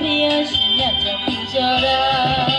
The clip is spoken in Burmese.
ဖျားရှင်မြတ်ကြောင့်ပြကြတာ